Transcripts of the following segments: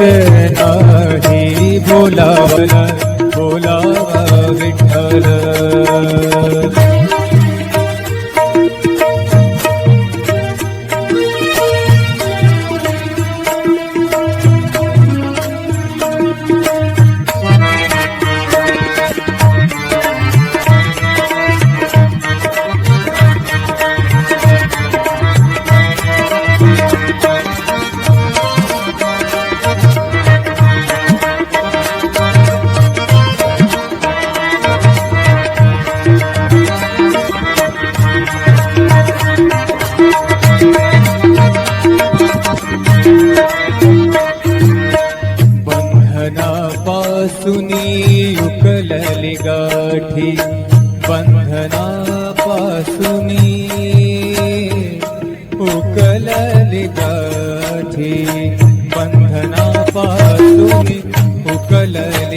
नाही बोलावला.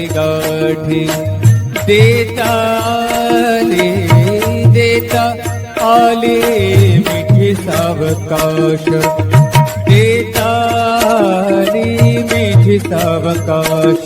गाठी। देता आले देता आले मिठी सावकाश। देताली मिठी सावकाश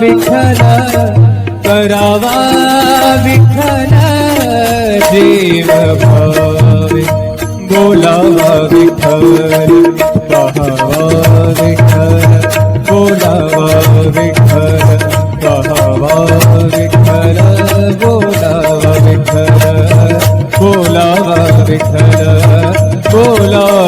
विठ्ठल करावा विठ्ठल जीव भावे. बोलावा विठ्ठल पहावा विठ्ठल बोलावा विठ्ठल पहावा विठ्ठल बोलावा विठ्ठल बोलावा विठ्ठल बोलावा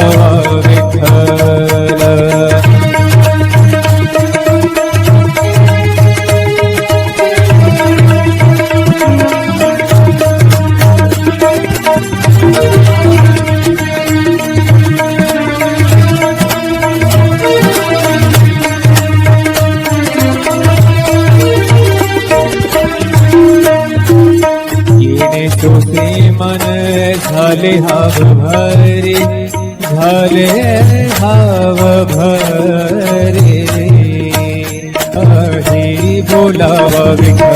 भाव हाव भरे झाले हाव भरे हरी बोलावा विठ्ठल.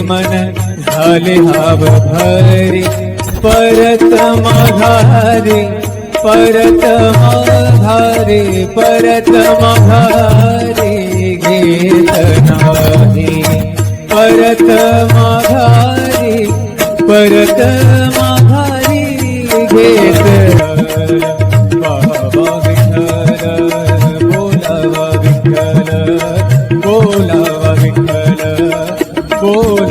मन झाले हाव भरे परत माघारे परत माघारे परत माघारे घेत नाही. परत माघारी परत माघारी घेत बाबा विठ्ठल बोलावा विठ्ठल बोलावा विठ्ठल बोलावा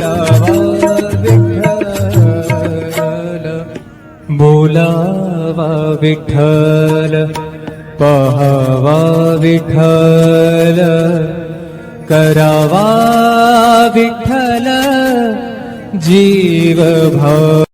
विठल पहवा विठल करावा विठल जीव भ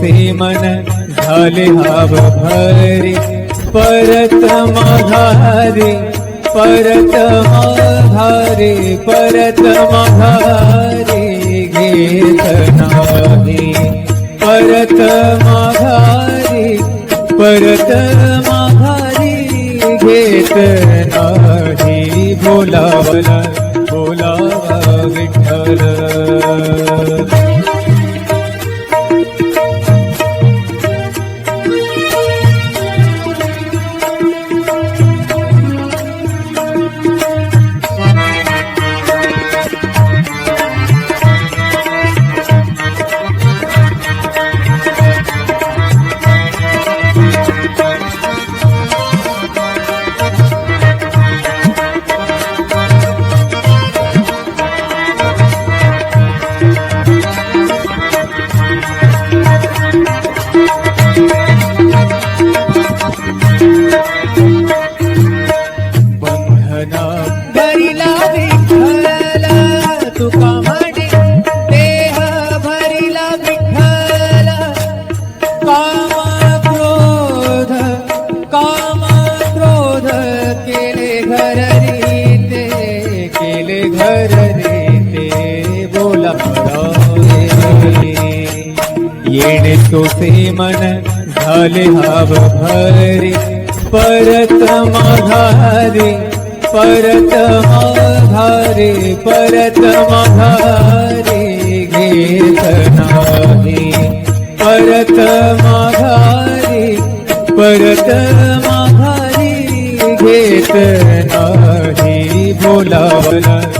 असे मन झाले हाव भरे. परत माघारे परत माघारे परत माघारे घेत नाही. परत माघारी परत माघारी घेत नाही. बोलावला बोलावा विठ्ठल. परत माघारे परत माघारे घेत नाही. परत माघारे परत माघारी घेत नाही. बोलावला.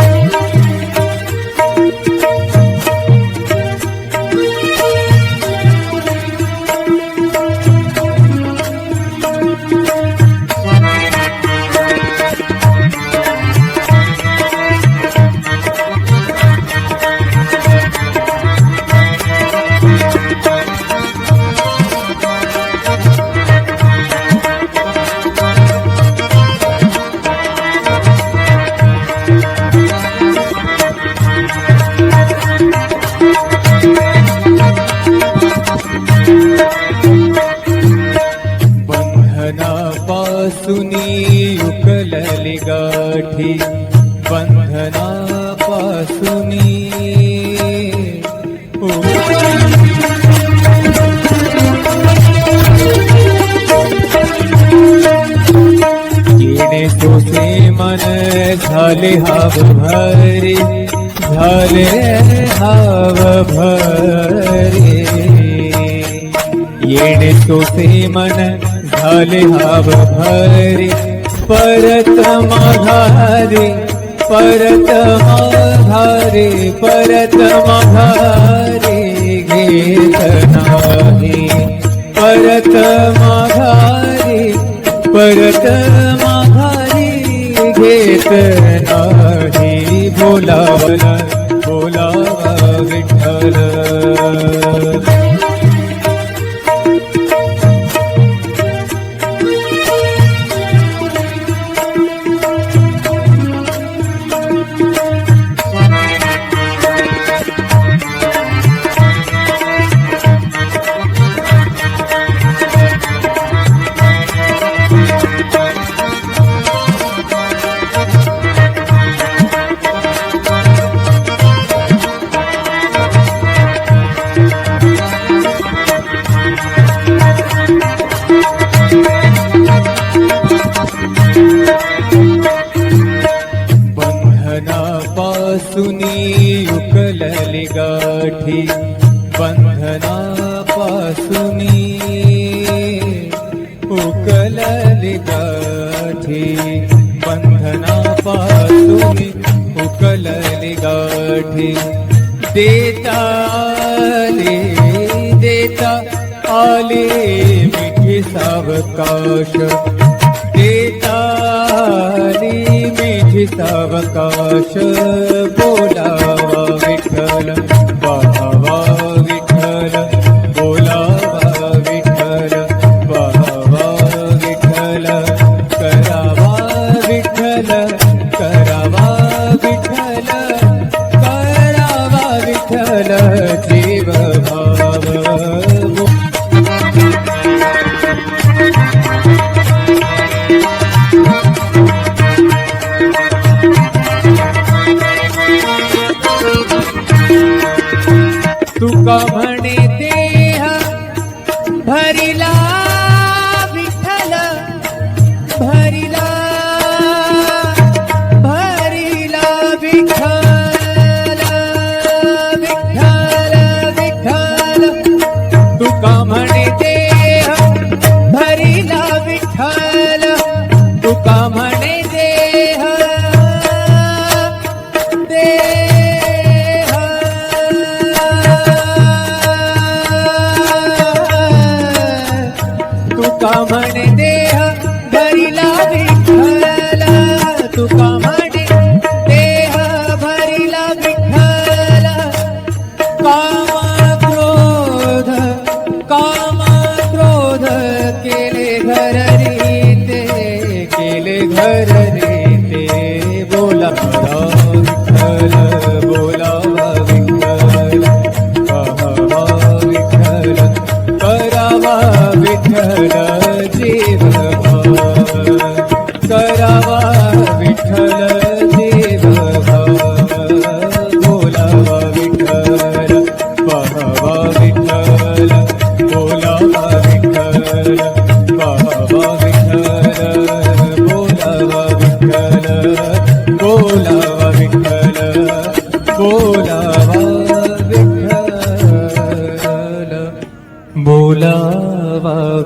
झाले हाव भरे झाले हाव भरे। येणे तोसे मन झाले हाव भरे परत हव परत परतमाधारी परतमाधारी परतमाे गे परतमाभारी परत ਨਾਹੀ ਬੋਲਾਵਲਾ।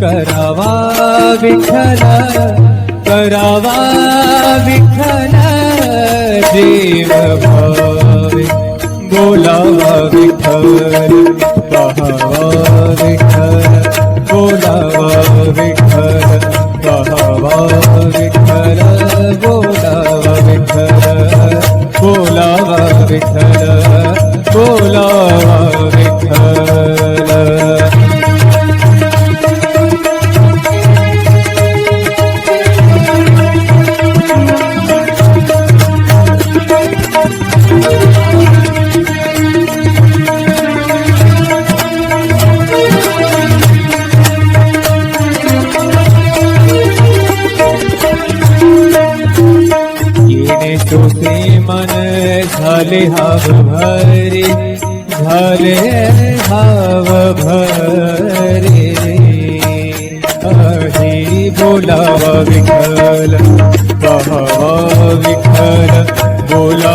करावा विठ्ठल करावा विठ्ठल देव भावे बोलावा विठ्ठल पहावा विठ्ठल बोलावा विठ्ठल पहावा विठ्ठल बोलावा विठ्ठल बोलावा विठ्ठल बोलावा झाले हाव भरे झाले हाव भरे अही बोलावा विठ्ठल पहावा विठ्ठल बोला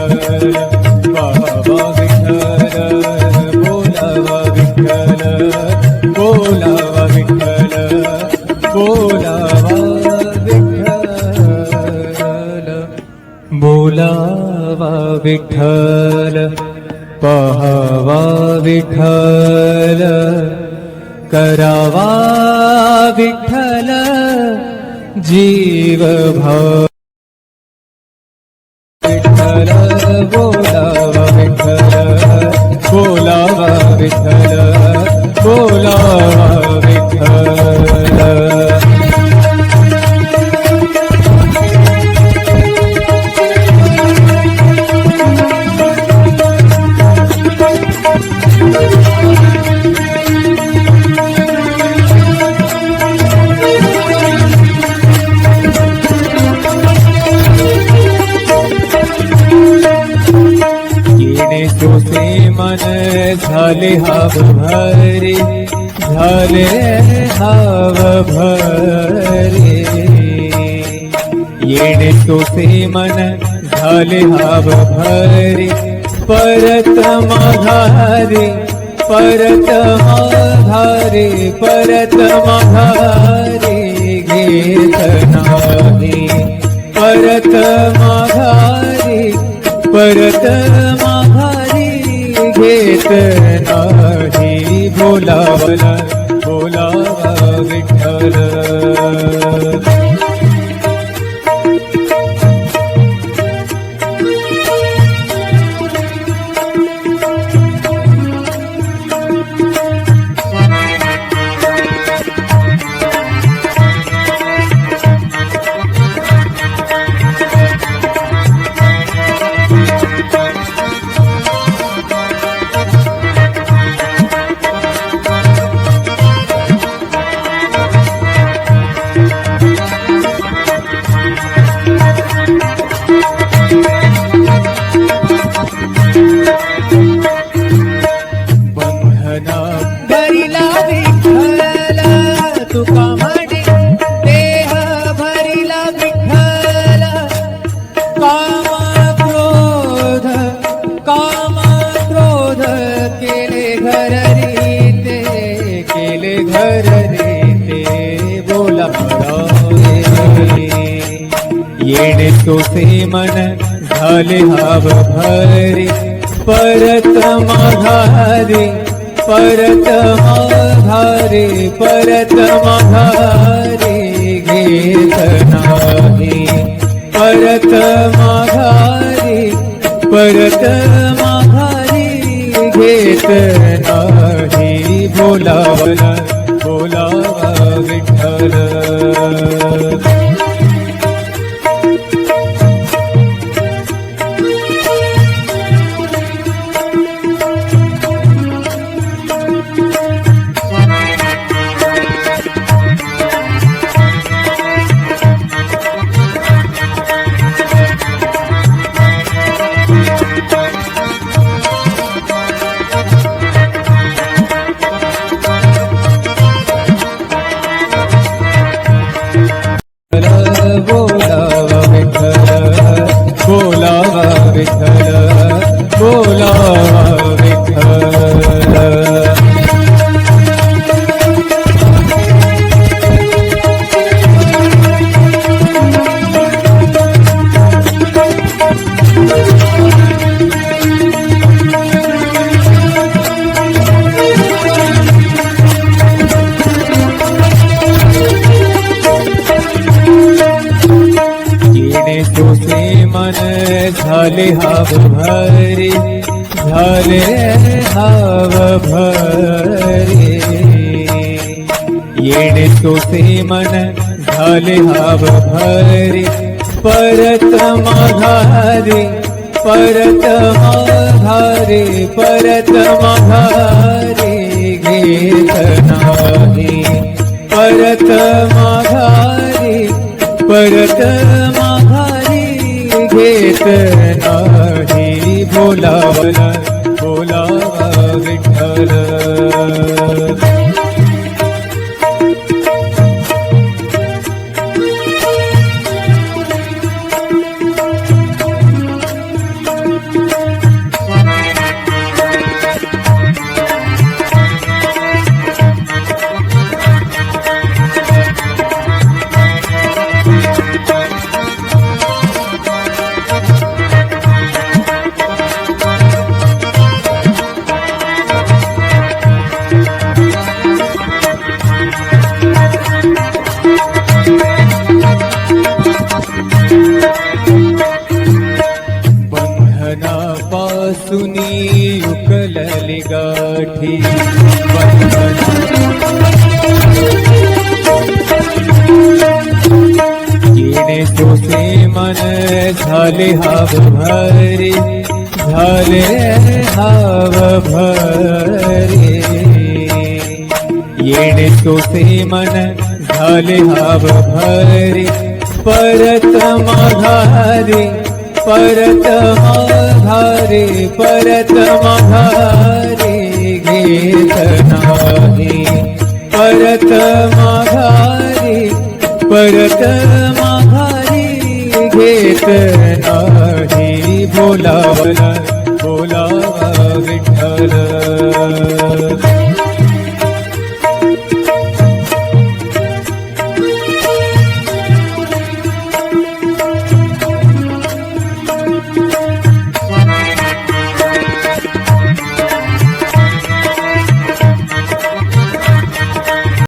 बोलावा विठ्ठल पहावा विठ्ठल करावा विठ्ठल जीव मन झाले हाव भरे झाले हाव भरे. येणे तोसे मन झाले हाव भरे परत माघारे परत माघारे परत माघारे घेत नाही. परत माघारे परत मा घेत नाही बोलावला. शंभर रे ते बोला येणे सोसे मन झाले हाव भरे. परत माघारे परत माघारे परत माघारे घेत नाही. परत माघारे परत माघारे घेत नाही. बोलावला. विठ्ठल तुझे मन झाले हाव भरे झाले हाव भरे येणे तुझे मन झाले हाव भरे परत माघारे परत माघारे परत माघारे घेत नाही. परत माघारे परत मा घेत नाही येणे िणोसि मन झाले हाव भरे भारी परत महारी परत महारी परत महारी घेत नाही. परत महारी घना बोला